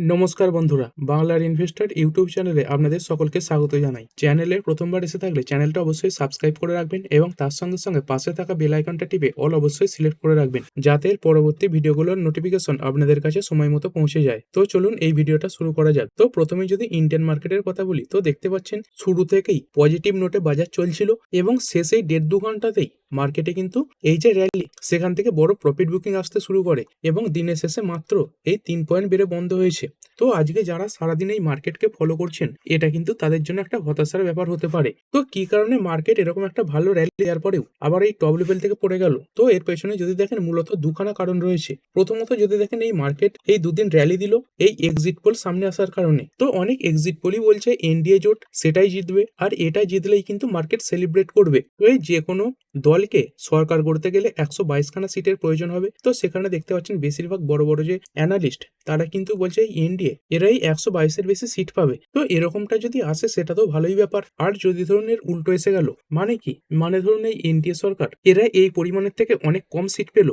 নমস্কার বন্ধুরা, বাংলার ইনভেস্টর ইউটিউব চ্যানেলে আপনাদের সকলকে স্বাগত জানাই। চ্যানেলে প্রথমবার এসে থাকলে চ্যানেলটা অবশ্যই সাবস্ক্রাইব করে রাখবেন এবং তার সঙ্গে সঙ্গে পাশে থাকা বেল আইকনটা টিপে অল অবশ্যই সিলেক্ট করে রাখবেন, যাতে পরবর্তী ভিডিওগুলোর নোটিফিকেশন আপনাদের কাছে সময় মতো পৌঁছে যায়। তো চলুন এই ভিডিওটা শুরু করা যাক। তো প্রথমে যদি ইন্ডিয়ান মার্কেটের কথা বলি, তো দেখতে পাচ্ছেন শুরু থেকেই পজিটিভ নোটে বাজার চলছিল এবং শেষেই দেড় দু ঘন্টাতেই মার্কেটে কিন্তু এই যে র্যালি সেখান থেকে বড় প্রফিট বুকিং আসতে শুরু করে এবং দিনের শেষে মাত্র এই তিন পয়েন্ট বেড়ে বন্ধ হয়েছে। তো আজকে যারা সারাদিন এই মার্কেটকে ফলো করছেন, এটা কিন্তু তাদের জন্য একটা হতাশার ব্যাপার হতে পারে। তো কি কারণে মার্কেট এরকম একটা ভালো র্যালি দেওয়ার পরেও আবার এই টপ লেভেল থেকে পড়ে গেল? তো এর পেছনে যদি দেখেন মূলত দুখানা কারণ রয়েছে। প্রথমত যদি দেখেন এই মার্কেট এই দুদিন র্যালি দিল, এই এক্সিট পোল সামনে আসার কারণে। তো অনেক এক্সিট পোলই বলছে এনডিএ জোট সেটাই জিতবে, আর এটা জিতলেই কিন্তু মার্কেট সেলিব্রেট করবে। তো এই যে কোনো দলকে সরকার করতে গেলে একশো বাইশখানা সিটের প্রয়োজন হবে। তো সেখানে দেখতে পাচ্ছেন বেশিরভাগ বড় বড় যে অ্যানালিস্ট তারা কিন্তু বলছে এনডিএ এরাই একশো বাইশের বেশি সিট পাবে। তো এরকমটা যদি আসে, সেটা তো ভালোই ব্যাপার। আর যদি ধরুন এর উল্টো এসে গেল মানে কি? মানে ধরুন এই এনডিএ সরকার, এরা এই পরিমাণের থেকে অনেক কম সিট পেল।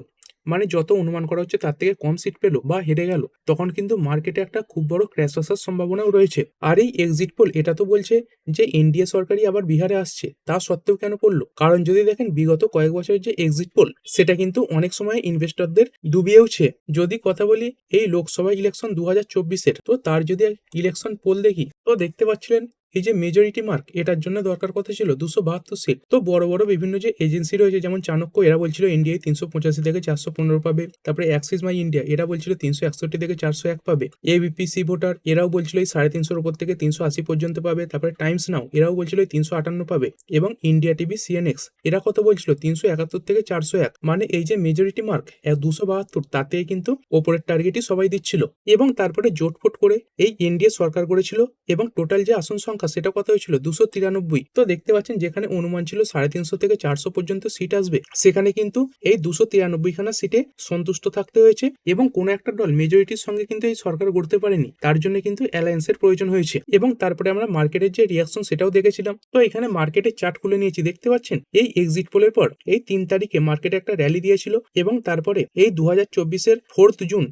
মানে যত অনুমান করা হচ্ছে তার থেকে কম সিট পেল বা হেরে গেল। তখন কিন্তু মার্কেটে একটা খুব বড় ক্র্যাশ আসার সম্ভাবনাও রয়েছে। আর এই এক্সিট পোল এটা তো বলছে যে এনডিএ সরকারই আবার বিহারে আসছে, তা সত্ত্বেও কেন পড়ল? কারণ যদি দেখেন বিগত কয়েক বছরের যে এক্সিট পোল সেটা কিন্তু অনেক সময় ইনভেস্টরদের ডুবিয়েওছে। যদি কথা বলি এই লোকসভা ইলেকশন দু হাজার চব্বিশের, তো তার যদি ইলেকশন পোল দেখি, তো দেখতে পাচ্ছিলেন এই যে মেজরিটি মার্ক এটার জন্য দরকার কথা ছিল দুশো বাহাত্তর সিট তো বড় বড় বিভিন্ন যে এজেন্সি রয়েছে, যেমন চাণক্য, এরা বলছিল ইন্ডিয়ায় তিনশো পঁচাশি থেকে চারশো পনেরো পাবে। তারপরে অ্যাক্সিস মাই ইন্ডিয়া এরা বলছিল তিনশো একষট্টি থেকে চারশো এক পাবে। এবিপিসি ভোটার এরাও বলছিল এই সাড়ে তিনশোর উপর থেকে তিনশো আশি পর্যন্ত পাবে। তারপরে টাইমস নাও এরাও বলছিল তিনশো আটান্ন পাবে। এবং ইন্ডিয়া টিভি সিএনএক্স এরা কত বলছিল? তিনশো একাত্তর থেকে চারশো এক। মানে এই যে মেজরিটি মার্ক দুশো বাহাত্তর তাতে কিন্তু ওপরের টার্গেটই সবাই দিচ্ছিল। এবং তারপরে জোটফোট করে এই এনডিএ সরকার করেছিল। এবং টোটাল যে আসন সংখ্যা সেটা কত হয়েছিল দুশো তিরানব্বই। তো দেখতে পাচ্ছেন যেখানে অনুমান ছিল সাড়ে তিনশো থেকে চারশো পর্যন্ত সিট আসবে। সেখানে কিন্তু এই দুশো তিরানব্বই খানা সিটে সন্তুষ্ট থাকতে হয়েছে এবং কোনো একটা দল মেজরিটির সঙ্গে কিন্তু এই সরকার গড়তে পারেনি। তার জন্য কিন্তু অ্যালায়েন্সের প্রয়োজন হয়েছে এবং তারপরে আমরা মার্কেটের যে রিয়াকশন সেটাও দেখেছিলাম। তো এখানে মার্কেটের চার্ট খুলে নিয়েছি, দেখতে পাচ্ছেন? এই এক্সিট পোলের পর এই তিন তারিখে মার্কেটে একটা র্যালি দিয়েছিল এবং তারপরে এই দু হাজার চব্বিশের ফোর্থ জুন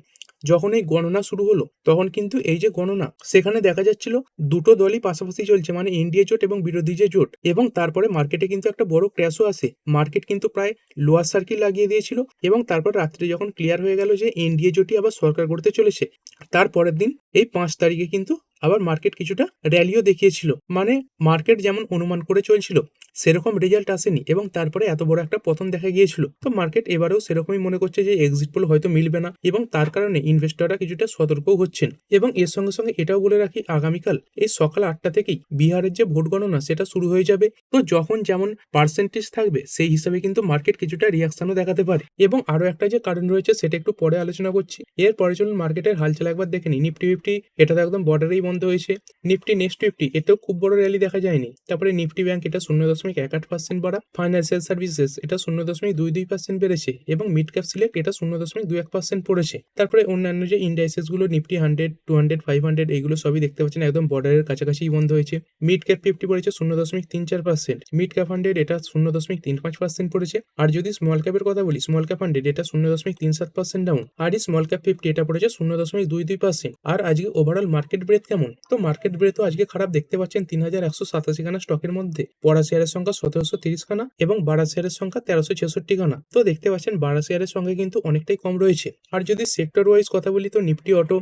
যখন এই গণনা শুরু হলো, তখন কিন্তু এই যে গণনা, সেখানে দেখা যাচ্ছিল দুটো দলই পাশাপাশি চলছে মানে এনডিএ জোট এবং বিরোধী যে জোট। এবং তারপরে মার্কেটে কিন্তু একটা বড় ক্র্যাশও আসে। মার্কেট কিন্তু প্রায় লোয়ার সার্কিট লাগিয়ে দিয়েছিল এবং তারপর রাত্রে যখন ক্লিয়ার হয়ে গেল যে এনডিএ জোটই আবার সরকার করতে চলেছে তারপরের দিন এই পাঁচ তারিখে কিন্তু আবার মার্কেট কিছুটা র্যালিও দেখিয়েছিল। মানে মার্কেট যেমন অনুমান করে চলছিল, সেরকম রেজাল্ট আসেনি এবং তারপরে এত বড় একটা পতন দেখা গিয়েছিল। তো মার্কেট এবারেও সেরকমই মনে করছে যে এক্সিট পোল হয়তো মিলবে না এবং তার কারণে ইনভেস্টররা কিছুটা সতর্কও হচ্ছেন। এবং এর সঙ্গে সঙ্গে এটাও বলে রাখি, আগামীকাল এই সকাল আটটা থেকেই বিহারের যে ভোট গণনা সেটা শুরু হয়ে যাবে। তো যখন যেমন পার্সেন্টেজ থাকবে, সেই হিসাবে কিন্তু মার্কেট কিছুটা রিয়াকশনও দেখাতে পারে। এবং আরও একটা যে কারণ রয়েছে, সেটা একটু পরে আলোচনা করছি। এর পরে চলুন মার্কেটের হালচাল একবার দেখে নিফটি ফিফটি এটা তো একদম বর্ডারেই বন্ধ হয়েছে। নিফটি নেক্সট ফিফটি এতেও খুব বড় র্যালি দেখা যায়নি। তারপরে নিফটি ব্যাংক এটা শূন্য দশমিক এক আট পার্সেন্ট বাড়া। ফাইন্যান্সিয়াল সার্ভিসেস এটা শূন্য দশমিক দুই দুই পার্সেন্ট বেড়েছে এবং মিড ক্যাপ সিলেক্ট এটা শূন্য দশমিক দুই এক পার্সেন্ট পড়েছে। তারপরে অন্যান্য যে ইন্ডাইসেসগুলো, Nifty hundred two hundred five hundred এগুলো সবই দেখতে পাচ্ছেন একদম বর্ডারের কাছাকাছিই বন্ধ হয়েছে। মিড ক্যাপ ফিফটি পড়েছে শূন্য দশমিক তিন চার পার্সেন্ট মিড ক্যাপ হান্ড্রেড এটা শূন্য দশমিক তিন পাঁচ পার্সেন্ট পড়েছে। আর যদি স্মল ক্যাপের কথা বলি স্মল ক্যাপ হান্ড্রেড এটা শূন্য দশমিক তিন সাত পার্সেন্ট ডাউন আর স্মল ক্যাপ ফিফটি এটা পড়েছে শূন্য দশমিক দুই দুই পার্সেন্ট আর আজকে ওভারঅল মার্কেট ব্রেথ কেমন তো মার্কেট ব্রেথও আজকে খারাপ দেখতে পাচ্ছেন তিন হাজার একশো সাতাশি খানা স্টকের মধ্যে। পড়া শেয়ারের সংখ্যা সতেরোশো তিরিশ খানা এবং বাড়া শেয়ারের সংখ্যা তেরোশো ছেষট্টি খানা। তো দেখতে পাচ্ছেন বাড়া শেয়ারের সঙ্গে কিন্তু অনেকটাই কম রয়েছে। আর যদি সেক্টর ওয়াইজ কথা বলি তো নিফটি অটো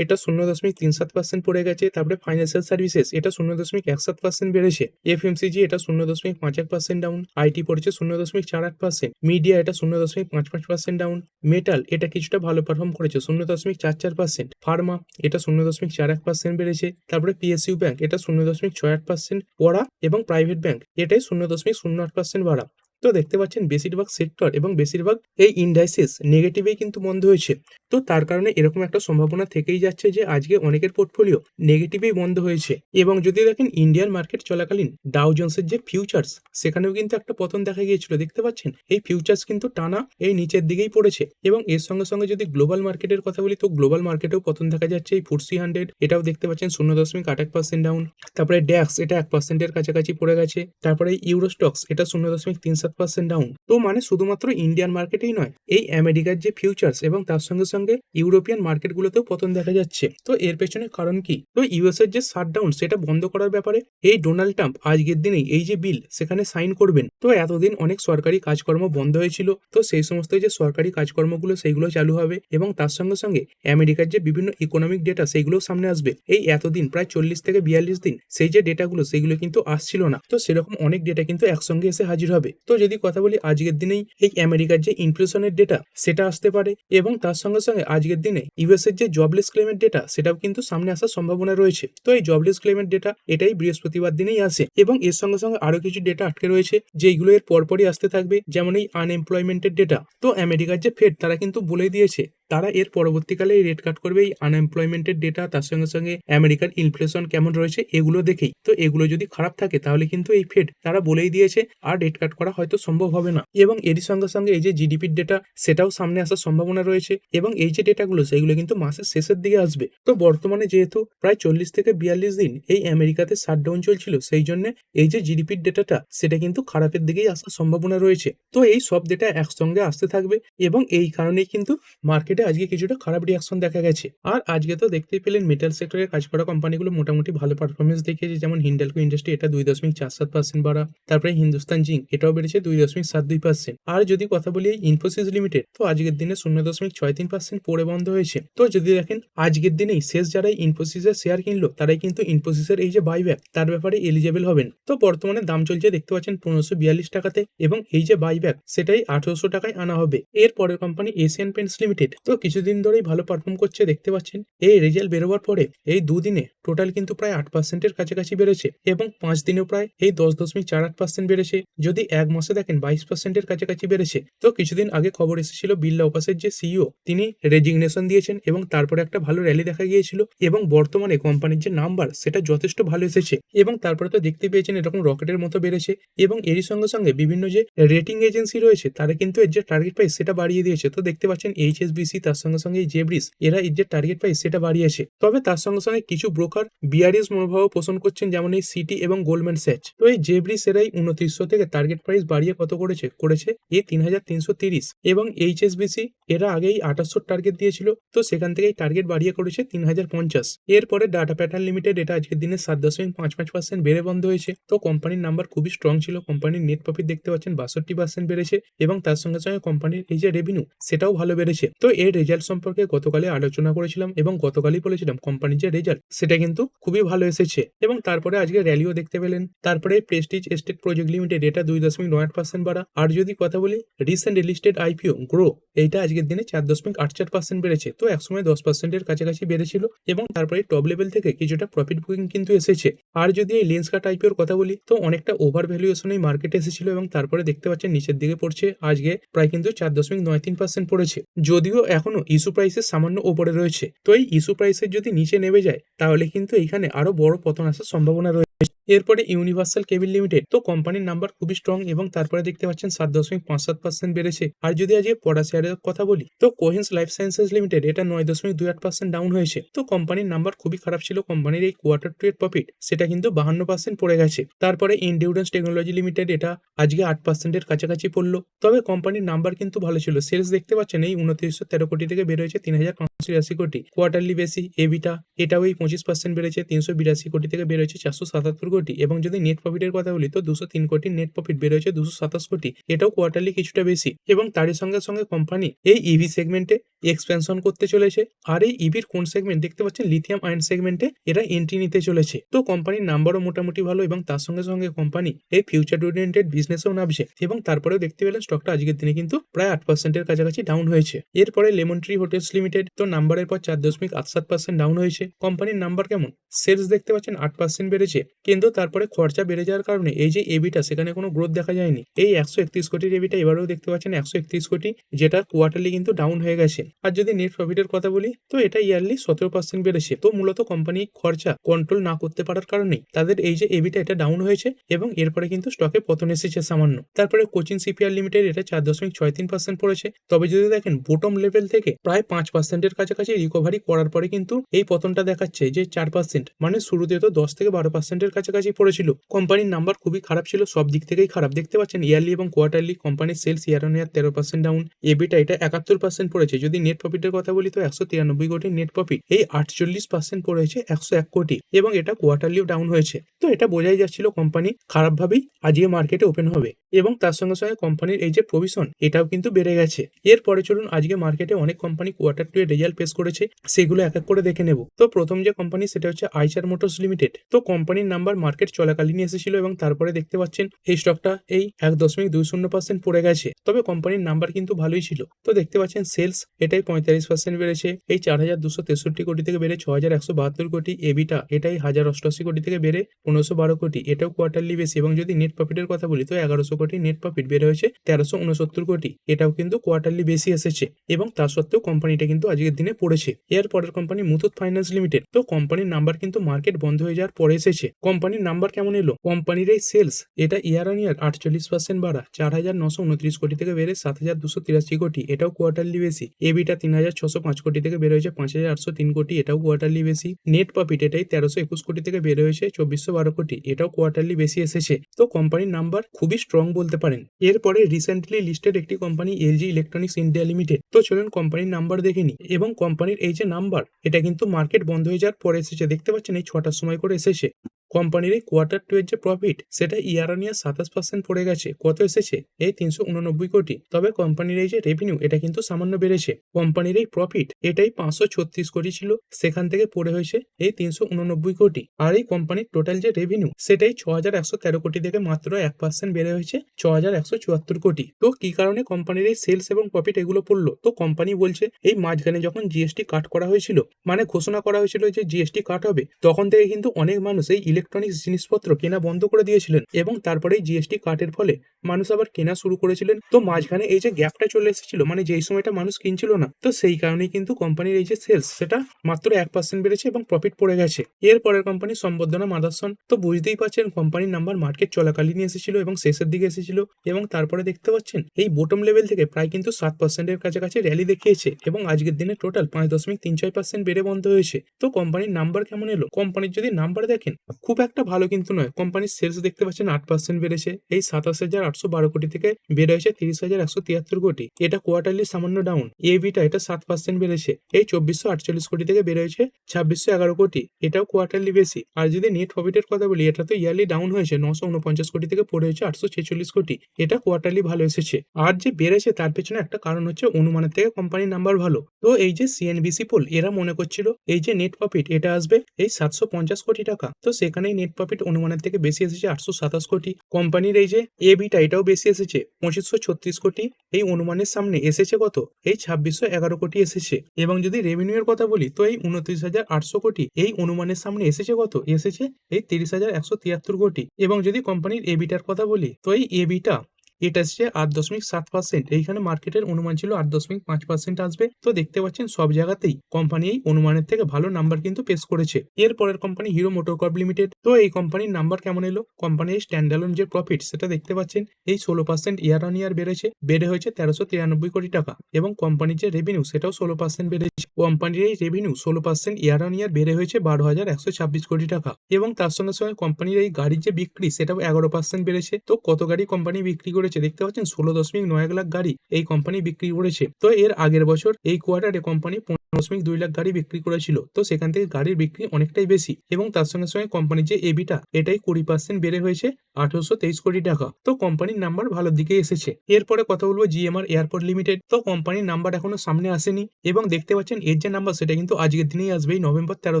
এটা শূন্য দশমিক তিন সাত পার্সেন্ট পড়ে গেছে, তারপরে ফাইন্যান্সিয়াল সার্ভিসেস এটা শূন্য দশমিক এক সাত পার্সেন্ট বেড়েছে। এফএমসিজি এটা শূন্য দশমিক পাঁচ এক পার্সেন্ট ডাউন আইটি পড়েছে শূন্য দশমিক চার আট পার্সেন্ট মিডিয়া এটা শূন্য দশমিক পাঁচ পাঁচ পার্সেন্ট ডাউন মেটাল এটা কিছুটা ভালো পারফর্ম করেছে, শূন্য দশমিক চার চার পার্সেন্ট ফার্মা এটা শূন্য দশমিক চার এক পার্সেন্ট বেড়েছে। তারপরে পিএসইউ ব্যাংক এটা শূন্য দশমিক ছয় আট পার্সেন্ট পড়া এবং প্রাইভেট ব্যাংক এটাই শূন্য দশমিক শূন্য আট পার্সেন্ট বাড়া। তো দেখতে পাচ্ছেন বেশিরভাগ সেক্টর এবং বেশিরভাগ এই ইন্ডাইসিস নেগেটিভেই কিন্তু বন্ধ হয়েছে। তো তার কারণে এরকম একটা সম্ভাবনা থেকেই যাচ্ছে যে আজকে অনেকের পোর্টফোলিও নেগেটিভেই বন্ধ হয়েছে। এবং যদি দেখেন ইন্ডিয়ান মার্কেট চলাকালীন ডাউ জোন্সের যে ফিউচার্স সেখানেও কিন্তু একটা পতন দেখা গিয়েছিল। দেখতে পাচ্ছেন? এই ফিউচার্স কিন্তু টানা এই নিচের দিকেই পড়েছে। এবং এর সঙ্গে সঙ্গে যদি গ্লোবাল মার্কেটের কথা বলি, তো গ্লোবাল মার্কেটেও পতন দেখা যাচ্ছে। এই ফুটসি হান্ড্রেড এটাও দেখতে পাচ্ছেন শূন্য দশমিক আট এক পার্সেন্ট ডাউন তারপরে ড্যাক্স এটা এক পার্সেন্টের কাছাকাছি পড়ে গেছে। তারপরে ইউরো স্টক্স এটা শূন্য দশমিক তিন সাত পার্সেন্ট ডাউন তো মানে শুধুমাত্র ইন্ডিয়ান মার্কেটেই নয়, এই আমেরিকার যে ফিউচার্স এবং তার সঙ্গে সঙ্গে ইউরোপিয়ান মার্কেটগুলোতেও পতন দেখা যাচ্ছে। তো এর পেছনে কারণ কি? তো ইউএস এর যে শাটডাউন সেটা বন্ধ করার ব্যাপারে এই ডোনাল্ড ট্রাম্প আজকের দিনে এই যে বিল সেখানে সাইন করবেন। তো এতদিন অনেক সরকারি কাজকর্ম বন্ধ হয়েছিল। তো সেই সমস্ত যে সরকারি কাজকর্মগুলো সেইগুলো চালু হবে এবং তার সঙ্গে সঙ্গে আমেরিকার যে বিভিন্ন ইকোনমিক ডেটা সেইগুলোও সামনে আসবে। এই এতদিন প্রায় চল্লিশ থেকে বিয়াল্লিশ দিন সেই যে ডেটাগুলো সেগুলো কিন্তু আসছিল না। তো সেরকম অনেক ডেটা কিন্তু একসঙ্গে এসে হাজির হবে। তো যদি কথা বলি আজকের দিনেই, এই আমেরিকার যে ইনফ্লেশনের ডেটা সেটা আসতে পারে এবং তার সঙ্গে সঙ্গে আজকের দিনে ইউএস এর যে জবলেস ক্লেমের ডেটা সেটাও কিন্তু সামনে আসার সম্ভাবনা রয়েছে। তো এই জবলেস ক্লেমের ডেটা এটাই বৃহস্পতিবার দিনেই আসে এবং এর সঙ্গে সঙ্গে আরও কিছু ডেটা আটকে রয়েছে যেগুলো এর পরপরই আসতে থাকবে, যেমন এই আনএমপ্লয়মেন্টের ডেটা তো আমেরিকার যে ফেড তারা কিন্তু বলে দিয়েছে তারা এর পরবর্তীকালে রেট কাট করবে এই আনএমপ্লয়মেন্টের ডেটা তার সঙ্গে সঙ্গে আমেরিকার ইনফ্লেশন কেমন রয়েছে এগুলো দেখেই। তো এগুলো যদি খারাপ থাকে, তাহলে কিন্তু এই ফেড তারা বলেই দিয়েছে, আর রেট কাট করা হয়তো সম্ভব হবে না। এবং এরই সঙ্গে সঙ্গে এই যে জিডিপির ডেটা সেটাও সামনে আসার সম্ভাবনা রয়েছে। এবং এই যে ডেটাগুলো সেগুলো কিন্তু মাসের শেষের দিকে আসবে। তো বর্তমানে যেহেতু প্রায় চল্লিশ থেকে বিয়াল্লিশ দিন এই আমেরিকাতে শাটডাউন চলছিল, সেই জন্য এই যে জিডিপির ডেটাটা সেটা কিন্তু খারাপের দিকেই আসার সম্ভাবনা রয়েছে। তো এই সব ডেটা একসঙ্গে আসতে থাকবে এবং এই কারণেই কিন্তু মার্কেটে আজকে কিছুটা খারাপ রিয়াকশন দেখা গেছে। আর আজকে তো দেখতেই পেলেন মেটাল সেক্টরে কাজ করা কোম্পানিগুলো মোটামুটি ভালো পারফরমেন্স দেখিয়েছে। যেমন হিন্ডালকো ইন্ডাস্ট্রি এটা দুই দশমিক চার সাত পার্সেন্ট বাড়া। তারপরে হিন্দুস্তান জিঙ্ক এটাও বেড়েছে দুই দশমিক সাত দুই পার্সেন্ট আর যদি কথা বলি ইনফোসিস লিমিটেড তো আজকের দিনে শূন্য দশমিক ছয় তিন পার্সেন্ট পড়ে বন্ধ হয়েছে। তো যদি দেখেন, আজকের দিনেই শেষ যারাই ইনফোসিসের শেয়ার কিনলো, তারাই কিন্তু ইনফোসিসের এই যে বাইব্যাক তার ব্যাপারে এলিজেবল হবেন। তো বর্তমানে দাম চলছে দেখতে পাচ্ছেন পনেরোশো বিয়াল্লিশ টাকাতে এবং এই যে বাইব্যাক সেটাই আঠারোশো টাকায় আনা হবে। এর পরের কোম্পানি এশিয়ান পেন্টস লিমিটেড তো কিছুদিন ধরেই ভালো পারফর্ম করছে, দেখতে পাচ্ছেন। এই রেজাল্ট বেরোবার পরে এই দুদিনে টোটাল কিন্তু প্রায় আট পার্সেন্টের কাছাকাছি বেড়েছে এবং পাঁচ দিনেও প্রায় এই দশ দশমিক চার আট পার্সেন্ট বেড়েছে। যদি এক মাসে দেখেন বাইশ পার্সেন্টের কাছাকাছি বেড়েছে। তো কিছুদিন আগে খবর এসেছিল বিল্লা অপাসের যে সিইও তিনি রেজিগনেশন দিয়েছেন এবং তারপরে একটা ভালো র্যালি দেখা গিয়েছিল এবং বর্তমানে কোম্পানির যে নাম্বার সেটা যথেষ্ট ভালো এসেছে এবং তারপরে তো দেখতে পেয়েছেন এরকম রকেটের মতো বেড়েছে এবং এরই সঙ্গে সঙ্গে বিভিন্ন যে রেটিং এজেন্সি রয়েছে, তারা কিন্তু এর যে টার্গেট প্রাইস সেটা বাড়িয়ে দিয়েছে। তো দেখতে পাচ্ছেন এইচএসবিসি তার সঙ্গে সঙ্গে জেব্রিস, এরা যে টার্গেট প্রাইস সেটা বাড়িয়েছে তবে তার সঙ্গে সঙ্গে কিছু ব্রোকার বিআরএস মনোভাব পোষণ করছেন, যেমন এই সিটি এবং গোল্ডম্যান স্যাচ তো এই জেব্রিস এরাই উনত্রিশশো থেকে টার্গেট প্রাইস বাড়িয়ে কত করেছে? করেছে এ তিন হাজার তিনশো তিরিশ। এবং এইচএসবিসি এরা আগেই আঠাশশো টার্গেট দিয়েছিল, তো সেখান থেকেই টার্গেট বাড়িয়ে করেছে তিন হাজার পঞ্চাশ। এরপরে ডাটা প্যাটার্ন লিমিটেড এটা আজকের দিনে সাত দশমিক পাঁচ পাঁচ পার্সেন্ট বেড়ে বন্ধ হয়েছে, তো কোম্পানির নাম্বার খুবই স্ট্রং ছিল কোম্পানির নেট প্রফিট দেখতে পাচ্ছেন বাষট্টি পার্সেন্ট বেড়েছে, এবং তার সঙ্গে সঙ্গে কোম্পানির এই যে রেভিনিউ সেটাও ভালো বেড়েছে। তো এর রেজাল্ট সম্পর্কে গতকালে আলোচনা করেছিলাম, এবং গতকালই বলেছিলাম কোম্পানির যে রেজাল্ট সেটা কিন্তু খুবই ভালো এসেছে। এবং তারপরে আজকে র্যালিও দেখতে পেলেন, তারপরে প্রেস্টিজ এস্টেট প্রজেক্ট লিমিটেড এটা দুই দশমিক নয় আট পার্সেন্ট বাড়া। আর যদি কথা বলি রিসেন্ট লিস্টেড আইপিও গ্রো এইটা আজকের দিনে চার দশমিক আট চার পার্সেন্ট বেড়েছে। তো একসময় দশ পার্সেন্টের কাছাকাছি বেড়েছিল এবং তারপরে টপ লেভেল থেকে কিছুটা প্রফিট বুকিং কিন্তু এসেছে। আর যদি এই লেন্স কাট আইপিওর কথা বলি, তো অনেকটা ওভার ভ্যালুয়েশন এই মার্কেটে এসেছিল এবং তারপরে দেখতে পাচ্ছেন নিচের দিকে পড়ছে। আজকে প্রায় কিন্তু চার দশমিক নয় তিন পার্সেন্ট পড়েছে। যদিও এখনও ইস্যু প্রাইসের সামান্য ওপরে রয়েছে। তো এই ইস্যু প্রাইসের যদি নিচে নেমে যায়, তাহলে কিন্তু এখানে আরও বড় পতন আসার সম্ভাবনা রয়েছে এরপরে ইউনিভার্সাল কেবিল লিমিটেড। তো কোম্পানির নাম্বার খুবই স্ট্রং এবং তারপরে দেখতে পাচ্ছেন সাত দশমিক পাঁচ সাত পার্সেন্ট বেড়েছে। আর যদি আজকে পড়া শেয়ারের কথা বলি, তো কোহেন্স লাইফ সায়েন্সেস লিমিটেড এটা নয় দশমিক দুই আট পার্সেন্ট ডাউন হয়েছে। তো কোম্পানির নাম্বার খুবই খারাপ ছিল কোম্পানির এই কোয়ার্টার টু এর প্রফিট সেটা কিন্তু বাহান্ন পার্সেন্ট পড়ে গেছে। তারপরে ইন্ডিউডেন্স টেকনোলজি লিমিটেড এটা আজকে আট পার্সেন্টের কাছাকাছি পড়ল। তবে কোম্পানির নাম্বার কিন্তু ভালো ছিল। সেলস দেখতে পাচ্ছেন এই উনত্রিশশো তেরো কোটি থেকে বের হয়েছে তিন হাজার পাঁচশো বিরাশি কোটি। কোয়ার্টারলি বেশি এবিটা এটাও এই পঁচিশ পার্সেন্ট বেড়েছে। তিনশো বিরাশি কোটি থেকে বের হয়েছে চারশো সাতাত্তর কোটি এবং যদি নেট প্রফিটের কথা বলি, তো দুশো তিন কোটি নেট প্রফিট বেরোয়েছে দুশো সাতাশ কোটি। এটাও কোয়ার্টারলি কিছুটা বেশি এবং তারই সঙ্গে সঙ্গে কোম্পানি এই ইভি সেগমেন্টে এক্সপেনশন করতে চলেছে। আর এই ইভির কোন সেগমেন্ট দেখতে পাচ্ছেন লিথিয়াম আয়ন সেগমেন্টে এরা এন্ট্রি নিতে চলেছে। তো কোম্পানির নাম্বারও মোটামুটি ভালো এবং তার সঙ্গে সঙ্গে কোম্পানি এই ফিউচার ওরিয়েন্টেড বিজনেসেও নামছে এবং তারপরেও দেখতে পেলেন স্টকটা আজকের দিনে কিন্তু প্রায় আট পার্সেন্টের কাছাকাছি ডাউন হয়েছে। এরপরে লেমন ট্রি হোটেলস লিমিটেড তো নাম্বারের পর চার দশমিক আট সাত পার্সেন্ট ডাউন হয়েছে। কোম্পানির নাম্বার কেমন? সেলস দেখতে পাচ্ছেন আট পার্সেন্ট বেড়েছে। কিন্তু তারপরে খরচা বেড়ে যাওয়ার কারণে এই যে এবিটা সেখানে কোনো গ্রোথ দেখা যায়নি। এই একশো একত্রিশ কোটির এবিটা এবারেও দেখতে পাচ্ছেন একশো একত্রিশ কোটি, যেটা কোয়ার্টারলি কিন্তু ডাউন হয়ে গেছে। আর যদি নেট প্রফিটের কথা বলি, তো এটা ইয়ারলি সতেরো পার্সেন্ট বেড়েছে। তো মূলত কোম্পানি খরচা কন্ট্রোল না করতে পারার কারণেই তাদের এই যে এবিটা এটা ডাউন হয়েছে এবং এরপরে কিন্তু স্টকে পতন এসেছে সামান্য। তারপরে কোচিং সিপিআর লিমিটেড এটা চার দশমিক ছয় তিন পার্সেন্ট পড়েছে। তবে যদি দেখেন বোটম লেভেল থেকে প্রায় পাঁচ পার্সেন্টের কাছাকাছি রিকভারি করার পরে কিন্তু এই পতনটা দেখাচ্ছে যে চার পার্সেন্ট মানে শুরুতে তো দশ থেকে বারো পার্সেন্টের কাছাকাছি কাছাকাছি পড়েছিল। কোম্পানির নাম্বার খুবই খারাপ ছিল, সব দিক থেকেই খারাপ। দেখতে পাচ্ছেন, ইয়ারলি এবং কোয়ার্টারলি কোম্পানির সেলস ইয়ার অন ইয়ার তেরো পার্সেন্ট ডাউন এবিটা এটা একাত্তর পার্সেন্ট পড়েছে। যদি নেট প্রফিটের কথা বলি তো একশো তিরানব্বই কোটি নেট প্রফিট এই আটচল্লিশ পার্সেন্ট পড়েছে একশো এক কোটি এবং এটা কোয়ার্টারলিও ডাউন হয়েছে। তো এটা বোঝাই যাচ্ছিল কোম্পানি খারাপভাবেই আজকে মার্কেটে ওপেন হবে। এবং তার সঙ্গে সঙ্গে কোম্পানির এই যে প্রভিশন এটাও কিন্তু বেড়ে গেছে। এরপরে চলুন, আজকে মার্কেটে অনেক কোম্পানি কোয়ার্টার টু এর রেজাল্ট পেশ করেছে, সেগুলো এক এক করে দেখে নেব। তো প্রথম যে কোম্পানি সেটা হচ্ছে আইচার মোটরস লিমিটেড তো কোম্পানির নাম্বার মার্কেট চলাকালীন এসেছিল এবং তারপরে দেখতে পাচ্ছেন, এই স্টকটা এই এক দশমিক দুই শূন্য পার্সেন্ট পড়ে গেছে। তবে কোম্পানির নাম্বার কিন্তু ভালোই ছিল। তো দেখতে পাচ্ছেন সেলস এটাই পঁয়তাল্লিশ পার্সেন্ট বেড়েছে। এই চার হাজার দুশো তেষট্টি কোটি থেকে বেড়ে ছ হাজার একশো বাহাত্তর কোটি। এবিটা এটাই হাজার অষ্টআশি কোটি থেকে বেড়ে পনেরোশো বারো কোটি। এটাও কোয়ার্টারলি বেশি এবং যদি নেট প্রফিটের কথা বলি, তো এগারোশো কোটি নেট প্রফিট বেড়ে হয়েছে তেরোশো উনসত্তর কোটি। এটাও কিন্তু কোয়ার্টারলি বেশি এসেছে এবং তা সত্ত্বেও কোম্পানিটা কিন্তু আজকের দিনে পড়েছে। এর পরের কোম্পানি মুথুত ফাইন্যান্স লিমিটেড তো কোম্পানির নাম্বার কিন্তু মার্কেট বন্ধ হয়ে যাওয়ার পরে এসেছে। কোম্পানির নাম্বার কেমন এলো? কোম্পানির এই সেলস এটা ইয়ার অন ইয়ার আটচল্লিশ পার্সেন্ট বাড়া। চার হাজার নশো উনত্রিশ কোটি থেকে বেড়ে সাত হাজার দুশো তিরাশি কোটি। এটাও কোয়ার্টারলি বেশি এবিটা তিন হাজার ছশো পাঁচ কোটি থেকে বেড়ে হয়েছে পাঁচ হাজার আটশো তিন কোটি। এটাও কোয়ার্টারলি বেশি নেট প্রফিট এটাই তেরোশো একুশ কোটি থেকে বেড়ে হয়েছে চব্বিশশো বারো কোটি। এটাও কোয়ার্টারলি বেশি এসেছে। তো কোম্পানির নাম্বার খুবই স্ট্রং বলতে পারেন। এরপরে রিসেন্টলি লিস্টেড একটি company LG electronics India limited তো চলুন কোম্পানির নাম্বার দেখে নিই। এবং কোম্পানির এই যে নাম্বার এটা কিন্তু মার্কেট বন্ধ হয়ে যাওয়ার পরে এসেছে। দেখতে পাচ্ছেন এই ছটার সময় করে এসেছে। কোম্পানির এই কোয়ার্টার টু এর যে প্রফিট সেটা ইয়ার অন ইয়ার সাতাশ পার্সেন্ট পড়ে গেছে। কত এসেছে? এই তিনশো উননব্বই কোটি। তবে কোম্পানির এই যে রেভিনিউ এটা কিন্তু সামান্য বেড়েছে। কোম্পানির এই প্রফিট এটাই পাঁচশো ছত্রিশ কোটি ছিল। সেখান থেকে পড়ে হয়েছে এই তিনশো উননব্বই কোটি। আর এই কোম্পানির টোটাল যে রেভিনিউ সেটাই ছ হাজার একশো তেরো কোটি থেকে মাত্র এক পার্সেন্ট বেড়ে হয়েছে ছ হাজার একশো চুয়াত্তর কোটি। তো কি কারণে কোম্পানির এই সেলস এবং প্রফিট এগুলো পড়ল? তো কোম্পানি বলছে, এই মাঝখানে যখন জিএসটি কাট করা হয়েছিল মানে ঘোষণা করা হয়েছিল যে জিএসটি কাট হবে, তখন থেকে কিন্তু অনেক মানুষ এই ইলেকট্রনিক্স জিনিসপত্র কেনা বন্ধ করে দিয়েছিলেন এবং তারপরে জিএসটি কাটের ফলে মানুষ আবার কেনা শুরু করেছিলেন। তো মাঝখানে এই যে গ্যাপটা চলে এসেছিল মানে যেই সময়টা মানুষ কিনছিল না, তো সেই কারণেই কিন্তু কোম্পানির এই যে সেলস সেটা মাত্র এক পার্সেন্ট বেড়েছে এবং প্রফিট পড়ে গেছে। এর পরের কোম্পানি সম্বর্ধনা মাদারসন। তো বুঝতেই পারছেন কোম্পানির নাম্বার মার্কেট চলাকালীন এসেছিল এবং শেষের দিকে এসেছিল এবং তারপরে দেখতে পাচ্ছেন এই বোটম লেভেল থেকে প্রায় কিন্তু সাত পার্সেন্টের কাছাকাছি র্যালি দেখিয়েছে এবং আজকের দিনে টোটাল পাঁচ দশমিক তিন ছয় পার্সেন্ট বেড়ে বন্ধ হয়েছে। তো কোম্পানির নাম্বার কেমন এলো? কোম্পানির যদি নাম্বার দেখেন খুব একটা ভালো কিন্তু নয়। কোম্পানির সেলস দেখতে পাচ্ছেন আট পার্সেন্ট বেড়েছে। এই সাতাশ হাজার আটশো বারো কোটি থেকে বেড়ে হয়েছে তিরিশ হাজার একশো তিয়াত্তর কোটি। এটা কোয়ার্টারলি সামান্য ডাউন এবিটা এটা সাত পার্সেন্ট বেড়েছে। এই চব্বিশশো আটচল্লিশ কোটি থেকে বেড়ে হয়েছে ছাব্বিশশো এগারো কোটি। এটাও কোয়ার্টারলি বেশি আর যদি নেট প্রফিটের কথা বলি, এটা তো ইয়ারলি ডাউন হয়েছে। নশো উনপঞ্চাশ কোটি থেকে পড়ে হয়েছে আটশো ছেচল্লিশ কোটি। এটা কোয়ার্টারলি ভালো এসেছে। আর যে বেড়েছে, তার পেছনে একটা কারণ হচ্ছে অনুমানের থেকে কোম্পানির নাম্বার ভালো। তো এই যে সিএনবিসি পোল এরা মনে করছিল, এই যে নেট প্রফিট এটা আসবে এই সাতশো পঞ্চাশ কোটি টাকা। তো সেখানেই নেট প্রফিট অনুমানের থেকে বেশি এসেছে আটশো সাতাশ কোটি। কোম্পানির এই যে এবিটা এটাও বেশি এসেছে, পঁচিশশো ছত্রিশ কোটি। এই অনুমানের সামনে এসেছে কত? এই ছাব্বিশশো এগারো কোটি এসেছে। এবং যদি রেভিনিউ এর কথা বলি, তো এই উনত্রিশ হাজার আটশো কোটি। এই অনুমানের সামনে এসেছে কত? এসেছে এই তিরিশ হাজার একশো তিয়াত্তর কোটি। এবং যদি কোম্পানির এবিটার কথা বলি, তো এই এবিটা এটা এসছে আট দশমিক সাত পার্সেন্ট এইখানে মার্কেটের অনুমান ছিল আট দশমিক পাঁচ পার্সেন্ট আসবে। তো দেখতে পাচ্ছেন সব জায়গাতেই কোম্পানি এই অনুমানের থেকে ভালো নাম্বার কিন্তু পেশ করেছে। এর পরের কোম্পানি হিরো মোটরকর্প লিমিটেড তো এই কোম্পানির নাম্বার কেমন এলো? কোম্পানির স্ট্যান্ডালন যে প্রফিট সেটা দেখতে পাচ্ছেন, এই ষোলো পার্সেন্ট ইয়ার অন ইয়ার বেড়েছে। বেড়ে হয়েছে তেরোশো তিরানব্বই কোটি টাকা। এবং কোম্পানির যে রেভিনিউ সেটাও ষোলো পার্সেন্ট বেড়েছে। কোম্পানির এই রেভিনিউ ষোলো পার্সেন্ট ইয়ার অন ইয়ার বেড়ে হয়েছে বারো হাজার একশো ছাব্বিশ কোটি টাকা। এবং তার সঙ্গে সঙ্গে কোম্পানির এই গাড়ির যে বিক্রি, সেটাও এগারো পার্সেন্ট বেড়েছে। তো কত গাড়ি কোম্পানি বিক্রি করেছে। দেখতে পাচ্ছেন, ষোলো দশমিক নয় এক লাখ গাড়ি এই কোম্পানি বিক্রি করেছে। তো এর আগের বছর এই কোয়ার্টারে কোম্পানি দশমিক দুই লাখ গাড়ি বিক্রি করেছিল। তো সেখান থেকে গাড়ির বিক্রি অনেকটাই বেশি এবং তার সঙ্গে সঙ্গে কোম্পানির যে এবিটা এটাই কুড়ি পার্সেন্ট বেড়ে হয়েছে আঠারোশো তেইশ কোটি টাকা। তো কোম্পানির নাম্বার ভালোর দিকে এসেছে। এরপরে কথা বলব জিএমআর এয়ারপোর্ট লিমিটেড তো কোম্পানির নাম্বার এখনও সামনে আসেনি এবং দেখতে পাচ্ছেন এর যে নাম্বার, সেটা কিন্তু আজকের দিনেই আসবে এই নভেম্বর তেরো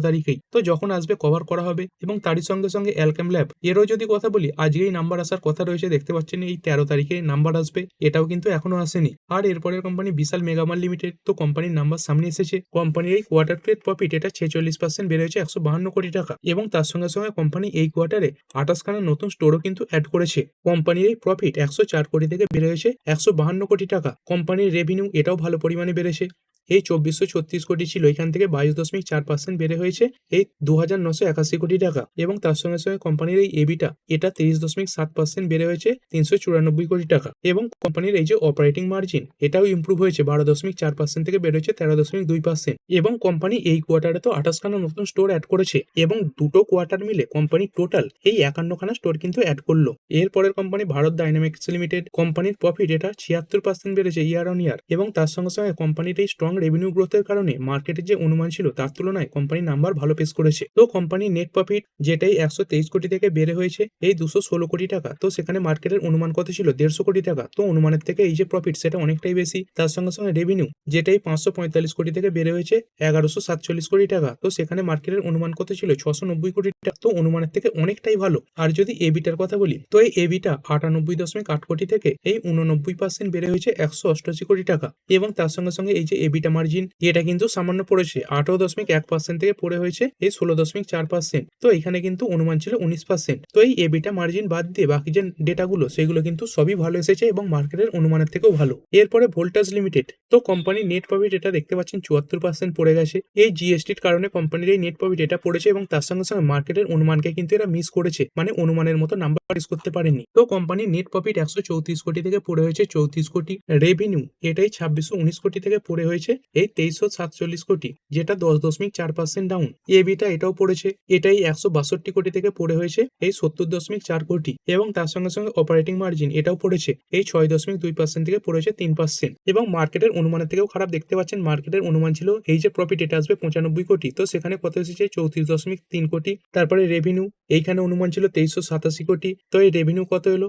তারিখেই। তো যখন আসবে কভার করা হবে এবং তারই সঙ্গে সঙ্গে অ্যালকেম ল্যাব এরও যদি কথা বলি, আজকেই নাম্বার আসার কথা রয়েছে, দেখতে পাচ্ছেন এই তেরো তারিখে নাম্বার আসবে, এটাও কিন্তু এখনও আসেনি। আর এরপরের কোম্পানি বিশাল মেগামাল লিমিটেড তো কোম্পানির নাম্বার সামনে এসেছে। কোম্পানির এই কোয়ার্টার প্লেট প্রফিট এটা ছেচল্লিশ পার্সেন্ট বেড়ে হয়েছে একশো বাহান্ন কোটি টাকা এবং তার সঙ্গে সঙ্গে কোম্পানি এই কোয়ার্টারে আঠাশখানা নতুন স্টোরও কিন্তু অ্যাড করেছে। কোম্পানির এই প্রফিট একশো চার কোটি থেকে বেড়ে হয়েছে একশো বাহান্ন কোটি টাকা। কোম্পানির রেভিনিউ এটাও ভালো পরিমাণে বেড়েছে। এই চব্বিশশো ছত্রিশ কোটি ছিল। এখান থেকে বাইশ দশমিক চার পার্সেন্ট বেড়ে হয়েছে এই দু হাজার নশো একাশি কোটি টাকা এবং তার সঙ্গে সঙ্গে কোম্পানির এই এবিটা, এটা তিরিশ দশমিক সাত পার্সেন্ট বেড়ে হয়েছে তিনশো চুরানব্বই কোটি টাকা এবং কোম্পানির এই যে অপারেটিং মার্জিন এটাও ইমপ্রুভ হয়েছে। বারো দশমিক চার পার্সেন্ট থেকে বেড়ে হয়েছে তেরো দশমিক দুই পার্সেন্ট এবং কোম্পানি এই কোয়ার্টারে তো আঠাশখানা নতুন স্টোর অ্যাড করেছে এবং দুটো কোয়ার্টার মিলে কোম্পানি টোটাল এই একান্নখানা স্টোর কিন্তু অ্যাড করল। এরপরের কোম্পানি ভারত ডাইনামিক্স লিমিটেড কোম্পানির প্রফিট এটা ছিয়াত্তর পার্সেন্ট বেড়েছে ইয়ার অন ইয়ার এবং তার সঙ্গে সঙ্গে কোম্পানির এই স্ট্রং রেভিনিউ গ্রোথের কারণে মার্কেটের যে অনুমান ছিল তার তুলনায় কোম্পানি নাম্বার ভালো পেশ করেছে। তো কোম্পানির নেট প্রফিট যেটাই একশো তেইশ কোটি থেকে বেড়ে হয়েছে, এই দুশো ষোলো কোটি টাকা। তো সেখানে মার্কেটের অনুমান কত ছিল দেড়শো কোটি টাকা। তো অনুমানের থেকে এই যে প্রফিট সেটা অনেকটাই বেশি। তার সঙ্গে সঙ্গে রেভিনিউ যেটাই পাঁচশো পঁয়তাল্লিশ কোটি থেকে বেড়ে হয়েছে, এগারোশো সাতচল্লিশ কোটি টাকা। তো সেখানে মার্কেটের অনুমান কত ছিল ছশো নব্বই কোটি টাকা। তো অনুমানের থেকে অনেকটাই ভালো। আর যদি এবিটার কথা বলি, তো এই এবিটা আটানব্বই দশমিক আট কোটি থেকে এই উননব্বই পার্সেন্ট বেড়ে হয়েছে একশো অষ্টআশি কোটি টাকা। এবং তার সঙ্গে সঙ্গে এই যে এবিটা মার্জিন এটা কিন্তু সামান্য পড়েছে। আঠারো দশমিক এক পার্সেন্ট থেকে পড়ে হয়েছে, এই ষোলো দশমিক চার পার্সেন্ট তো এখানে কিন্তু অনুমান ছিল উনিশ পার্সেন্ট তো এই এবিটা মার্জিন বাদ দিয়ে বাকি যে ডেটাগুলো সেগুলো কিন্তু সবই ভালো এসেছে এবং মার্কেটের অনুমানের থেকেও ভালো। এরপরে ভোল্টাস লিমিটেড তো কোম্পানির নেট প্রফিট এটা দেখতে পাচ্ছেন চুয়াত্তর পার্সেন্ট পড়ে গেছে। এই জিএসটির কারণে কোম্পানির এই নেট প্রফিট এটা পড়েছে এবং তার সঙ্গে সঙ্গে মার্কেটের অনুমানকে কিন্তু এরা মিস করেছে। মানে অনুমানের মতো নাম্বার ইউজ করতে পারেনি। তো কোম্পানির নেট প্রফিট একশো চৌত্রিশ কোটি থেকে পড়ে হয়েছে চৌত্রিশ কোটি রেভিনিউ এটাই ছাব্বিশশো উনিশ কোটি থেকে পড়ে হয়েছে। এই তেইশশো সাতচল্লিশ কোটি, যেটা দশ দশমিক চার পার্সেন্ট ডাউন এবিটা এটাও পড়েছে, এটাই একশো বাষট্টি কোটি থেকে পড়ে হয়েছে এই সত্তর দশমিক চার কোটি, এবং তার সঙ্গে সঙ্গে অপারেটিং মার্জিন এটাও পড়েছে, এই ছয় দশমিক দুই পার্সেন্ট থেকে পড়েছে তিন পার্সেন্ট এবং মার্কেটের অনুমানের থেকেও খারাপ দেখতে পাচ্ছেন মার্কেটের অনুমান ছিল এই যে প্রফিট এটা আসবে পঁচানব্বই কোটি, তো সেখানে কত এসেছে? চৌত্রিশ দশমিক তিন কোটি, তারপরে রেভিনিউ এইখানে অনুমান ছিল তেইশশো সাতাশি কোটি, তো এই রেভিনিউ কত এলো?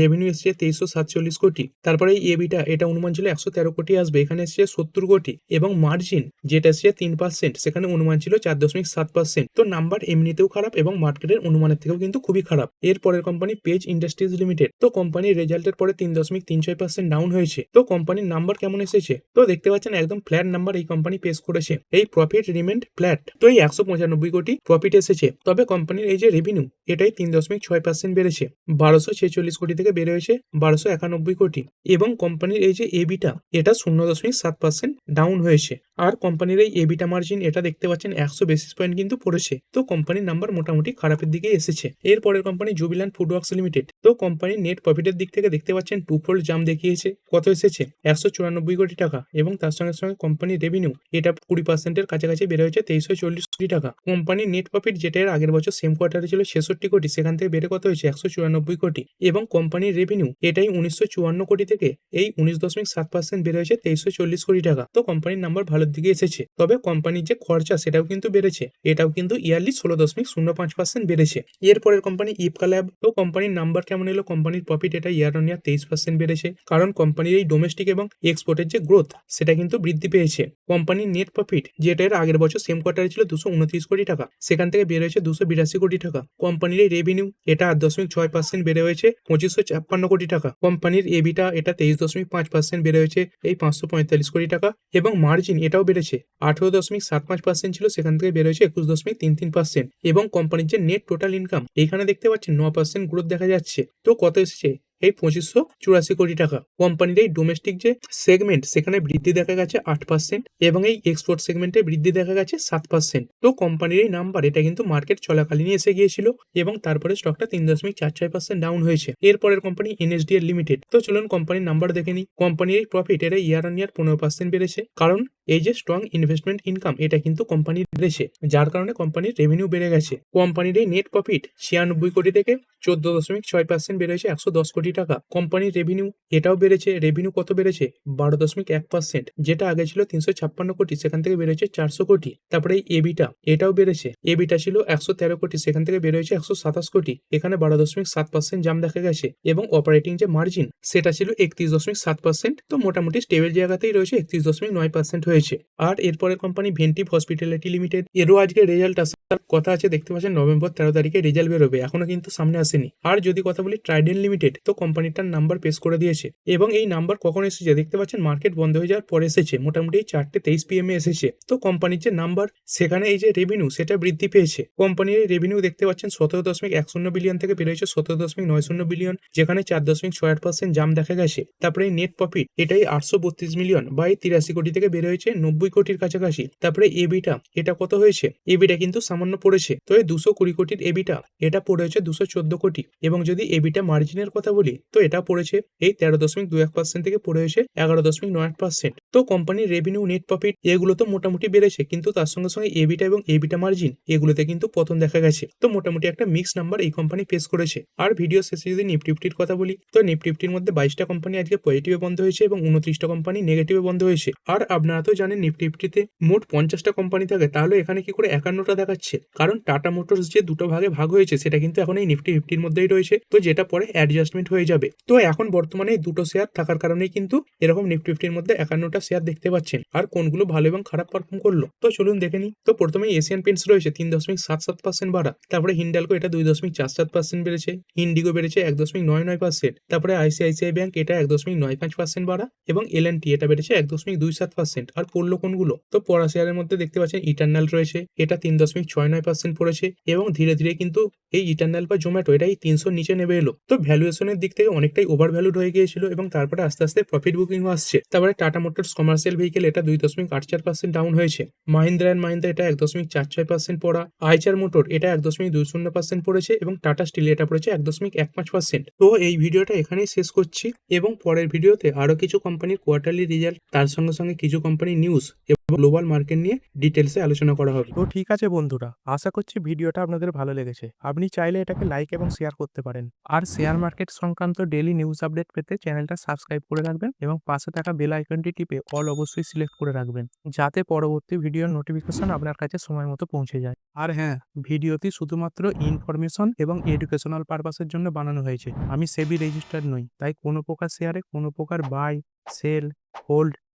রেভিনিউ এসেছে তেইশশো সাতচল্লিশ কোটি, তারপরে এই এবিটা, এটা অনুমান ছিল একশো তেরো কোটি আসবে, এখানে এসেছে সত্তর কোটি এবং মার্জিন যেটা এসেছে তিন পার্সেন্ট সেখানে অনুমান ছিল চার দশমিক সাত পার্সেন্ট তো নাম্বার এমনিতেও খারাপ এবং মার্কেটের অনুমানের থেকেও কিন্তু খুবই খারাপ। এরপরের কোম্পানি পেজ ইন্ডাস্ট্রিজ লিমিটেড তো কোম্পানির রেজাল্টের পরে তিন দশমিক তিন ছয় পার্সেন্ট ডাউন হয়েছে। তো কোম্পানির নাম্বার কেমন এসেছে? তো দেখতে পাচ্ছেন একদম ফ্ল্যাট নাম্বার এই কোম্পানি পেশ করেছে। এই প্রফিট রিমেন্ড ফ্ল্যাট তো এই একশো পঁচানব্বই কোটি প্রফিট এসেছে। তবে কোম্পানির এই যে রেভিনিউ এটাই তিন দশমিক ছয় পার্সেন্ট বেড়েছে। বারোশো ছেচল্লিশ কোটি থেকে বেড়ে হয়েছে বারোশো একানব্বই কোটি। এবং কোম্পানির এই যে এবিটা এটা শূন্য দশমিক সাত পার্সেন্ট ডাউন হয়েছে। আর কোম্পানির এই এবিটা মার্জিন এটা দেখতে পাচ্ছেন একশো বেসিস পয়েন্ট কিন্তু পড়েছে। তো কোম্পানির নাম্বার মোটামুটি খারাপের দিকে এসেছে। এরপরের কোম্পানি জুবিলান ফুডওয়ার্কস লিমিটেড তো কোম্পানির নেট প্রফিটের দিক থেকে দেখতে পাচ্ছেন টু ফোল্ড জাম দেখিয়েছে। কত এসেছে? একশো চুরানব্বই কোটি টাকা এবং তার সঙ্গে সঙ্গে কোম্পানির রেভিনিউ এটা কুড়ি পার্সেন্টের কাছাকাছি বেড়ে হয়েছে তেইশশো চল্লিশ কোটি টাকা। কোম্পানির নেট প্রফিট যেটা এর আগের বছর সেম কোয়ার্টারে ছিল ছেষট্টি কোটি। সেখান থেকে বেড়ে কত হয়েছে? একশো চুরানব্বই কোটি। এবং কোম্পানির রেভিনিউ এটাই উনিশশো চুয়ান্ন কোটি থেকে এই উনিশ দশমিক সাত পার্সেন্ট বেড়ে হয়েছে তেইশশো চল্লিশ কোটি টাকা। তো কোম্পানির নাম্বার ভালোর দিকে এসেছে। তবে কোম্পানির যে খরচা সেটাও কিন্তু বেড়েছে। এটাও কিন্তু ইয়ারলি ষোলো দশমিক শূন্য পাঁচ পার্সেন্ট বেড়েছে। এরপরের কোম্পানি ইপকা ল্যাব তো কোম্পানির নাম্বার কেমন এলো? কোম্পানির প্রফিট এটা ইয়ার অন ইয়ার তেইশ পার্সেন্ট বেড়েছে। কারণ কোম্পানির এই ডোমেস্টিক এবং এক্সপোর্টের যে গ্রোথ সেটা কিন্তু বৃদ্ধি পেয়েছে। কোম্পানির নেট প্রফিট যেটা এর আগের বছর সেম কোয়ার্টারে ছিল দুশো উনত্রিশ কোটি টাকা। সেখান থেকে বেড়ে হয়েছে দুশো বিরাশি কোটি টাকা। কোম্পানির এই রেভিনিউ এটা আট দশমিক ছয় পার্সেন্ট বেড়ে হয়েছে পঁচিশশো ছাপ্পান্ন কোটি টাকা। কোম্পানির এবিটা এটা তেইশ দশমিক পাঁচ পার্সেন্ট বেড়ে হয়েছে, এই পাঁচশো পঁয়তাল্লিশ কোটি টাকা। এবং মার্জিন এটাও বেড়েছে। আঠেরো দশমিক সাত পাঁচ পার্সেন্ট ছিল, সেখান থেকে বেড়েছে একুশ দশমিক তিন তিন পার্সেন্ট এবং কোম্পানির যে নেট টোটাল ইনকাম এখানে দেখতে পাচ্ছেন ন পার্সেন্ট গ্রোথ দেখা যাচ্ছে। তো কত এসেছে? এই পঁচিশশো চুরাশি কোটি টাকা। কোম্পানির এই ডোমেস্টিক যে সেগমেন্ট সেখানে বৃদ্ধি দেখা গেছে আট পার্সেন্ট এবং এই এক্সপোর্ট সেগমেন্টে বৃদ্ধি দেখা গেছে সাত পার্সেন্ট তো কোম্পানির এই নাম্বার এটা কিন্তু মার্কেট চলাকালীন এসে গিয়েছিল এবং তারপরে স্টকটা তিন দশমিক চার ছয় পার্সেন্ট ডাউন হয়েছে। এরপরের কোম্পানি এনএসডিএল লিমিটেড তো চলুন কোম্পানির নাম্বার দেখে নিই। কোম্পানির এই প্রফিট এটা ইয়ার অন ইয়ার পনেরো পার্সেন্ট বেড়েছে। কারণ এই যে স্ট্রং ইনভেস্টমেন্ট ইনকাম এটা কিন্তু কোম্পানি বেড়েছে যার কারণে কোম্পানির রেভিনিউ বেড়ে গেছে। কোম্পানির এই নেট প্রফিট ছিয়ানব্বই কোটি থেকে চোদ্দ দশমিক ছয় পার্সেন্ট বেড়েছে একশো দশ কোটি টাকা। কোম্পানির রেভিনিউ এটাও বেড়েছে রেভিনিউ কত বেড়েছে? বারো দশমিক এক পার্সেন্ট যেটা আগে ছিল তিনশো ছাপ্পান্ন কোটি, সেখান থেকে বেড়েছে চারশো কোটি। তারপরে এবিটা এটাও বেড়েছে। এবিটা ছিল একশো তেরো কোটি, সেখান থেকে বেড়ে হয়েছে একশো সাতাশ কোটি। এখানে বারো দশমিক সাত পার্সেন্ট জাম দেখা গেছে এবং অপারেটিং যে মার্জিন সেটা ছিল একত্রিশ দশমিক সাত পার্সেন্ট তো মোটামুটি স্টেবল জায়গাতেই রয়েছে একত্রিশ দশমিক নয় পার্সেন্ট হয়েছে আর এরপরে কোম্পানি ভেন্টিভ হসপিটালিটি লিমিটেড এরও আজকে রেজাল্ট আসে। তার কথা আছে, দেখতে পাচ্ছেন, নভেম্বর তেরো তারিখে রেজাল্ট বেরোবে, এখনও কিন্তু সামনে আসেনি। আর যদি কথা বলি ট্রাইডেন লিমিটেড তো কোম্পানিটার নাম্বার পেশ করে দিয়েছে। এবং এই নাম্বার কখন এসেছে, দেখতে পাচ্ছেন মার্কেট বন্ধ হয়ে যাওয়ার পর এসেছে, মোটামুটি চারটে তেইশ পিএম এ এসেছে। তো কোম্পানির যে নাম্বার সেখানে এই যে রেভিনিউ সেটা বৃদ্ধি পেয়েছে। কোম্পানির রেভিনিউ দেখতে পাচ্ছেন, সতেরো দশমিক এক শূন্য বিলিয়ন থেকে বেরোয়েছে সতেরো দশমিক নয় শূন্য বিলিয়ন যেখানে চার দশমিক ছয় আট পার্সেন্ট জাম দেখা গেছে। তারপরে নেট প্রফিট এটাই আটশো বত্রিশ মিলিয়ন বা তিরাশি কোটি থেকে বের হয়েছে। নব্বই কোটির কাছাকাছি। তারপরে এবিটা, এটা কত হয়েছে? এবিটা কিন্তু সামান্য পড়েছে। তো এই দুশো কুড়ি কোটির এবিটা, এটা পড়েছে দুশো চোদ্দ কোটি। এবং যদি এবিটা মার্জিনের কথা বলি, তো এটা পড়েছে এই তেরো দশমিক দু এক পার্সেন্ট থেকে পড়ে হয়েছে এগারো দশমিক নয় আট পার্সেন্ট তো কোম্পানির রেভিনিউ নেট প্রফিট এগুলো তো মোটামুটি বেড়েছে, কিন্তু তার সঙ্গে সঙ্গে এবিটা এবং এবিটা মার্জিন এগুলোতে কিন্তু পতন দেখা গেছে। তো মোটামুটি একটা মিক্স নাম্বার এই কোম্পানি ফেস করেছে। আর ভিডিও শেষে যদি নিফটিফটির কথা বলি, তো নিফটিফটির মধ্যে বাইশটা কোম্পানি আজকে পজিটিভে বন্ধ হয়েছে এবং উনত্রিশটা কোম্পানি নেগেটিভে বন্ধ হয়েছে। আর আপনারা তো জানেন নিফটিফটিতে মোট পঞ্চাশটা কোম্পানি থাকে, তাহলে এখানে কি করে একান্নটা দেখাচ্ছে? কারণ টাটা মোটরস যে দুটো ভাগে ভাগ হয়েছে, সেটা কিন্তু এখন এই নিফটি ফিফটির মধ্যেই রয়েছে। তো যেটা পরে অ্যাডজাস্টমেন্ট হয়ে যাবে। তো এখন বর্তমানে এই দুটো শেয়ার থাকার কারণেই কিন্তু এরকম নিফটি ফিফটির মধ্যে একান্নটা শেয়ার দেখতে পাচ্ছেন। আর কোনগুলো ভালো এবং খারাপ পারফর্ম করল? তো চলুন দেখে নিই। তো প্রথমে এশিয়ান পেন্টস রয়েছে, তিন দশমিক সাত সাত পার্সেন্ট বাড়া। তারপরে হিন্ডালকো এটা দুই দশমিক চার সাত পার্সেন্ট বেড়েছে। ইন্ডিগো বেড়েছে এক দশমিক নয় নয় পার্সেন্ট তারপরে আইসিআইসিআই ব্যাংক এটা এক দশমিক নয় পাঁচ পার্সেন্ট বাড়া। এবং এল এটা বেড়েছে এক দশমিক দুই সাত পার্সেন্ট আর পড়ল কোনগুলো? তো পড়া শেয়ারের মধ্যে দেখতে পাচ্ছেন ইটার্নাল রয়েছে, এটা তিন দশমিক ছয় নয় পার্সেন্ট পড়েছে এবং ধীরে ধীরে কিন্তু এই ইটার্নাল বা জোম্যাটো এটা এই তিনশোর নিচে নেমে এলো। তো ভ্যালুয়েশনের দিক থেকে অনেকটাই ওভার ভ্যালুড হয়ে গিয়েছিল এবং তারপরে আস্তে আস্তে প্রফিট বুকিং আসছে। তারপরে টাটা মোটরস কমার্শিয়াল ভেহিকেল এটা দুই দশমিক আট চার পার্সেন্ট ডাউন হয়েছে। মাহিন্দ্রা অ্যান্ড মাহিন্দ্রা এটা এক দশমিক চার ছয় পার্সেন্ট পড়া। আইচার মোটর এটা এক দশমিক দুই শূন্য পার্সেন্ট পড়েছে এবং টাটা স্টিল এটা পড়েছে এক দশমিক এক পাঁচ পার্সেন্ট তো এই ভিডিওটা এখানেই শেষ করছি এবং পরের ভিডিওতে আরও কিছু কোম্পানির কোয়ার্টারলি রেজাল্ট তার সঙ্গে সঙ্গে কিছু কোম্পানির নিউজ এবং গ্লোবাল মার্কেট নিয়ে ডিটেলসে আলোচনা করা হবে। তো ঠিক আছে বন্ধুরা আশা করছি ভিডিওটা আপনাদের ভালো লেগেছে। আপনি চাইলে এটাকে লাইক এবং শেয়ার করতে পারেন। আর শেয়ার মার্কেট সংক্রান্ত ডেলি নিউজ আপডেট পেতে চ্যানেলটা সাবস্ক্রাইব করে রাখবেন এবং পাশে থাকা বেল আইকনটি টিপে অল অবশ্যই সিলেক্ট করে রাখবেন যাতে পরবর্তী ভিডিওর নোটিফিকেশন আপনার কাছে সময় মতো পৌঁছে যায়। আর হ্যাঁ ভিডিওটি শুধুমাত্র ইনফরমেশন এবং এডুকেশনাল পারপাসের জন্য বানানো হয়েছে। আমি সেবি রেজিস্টার্ড নই তাই কোনো প্রকার শেয়ারে কোনো প্রকার বাই সেল হোল্ড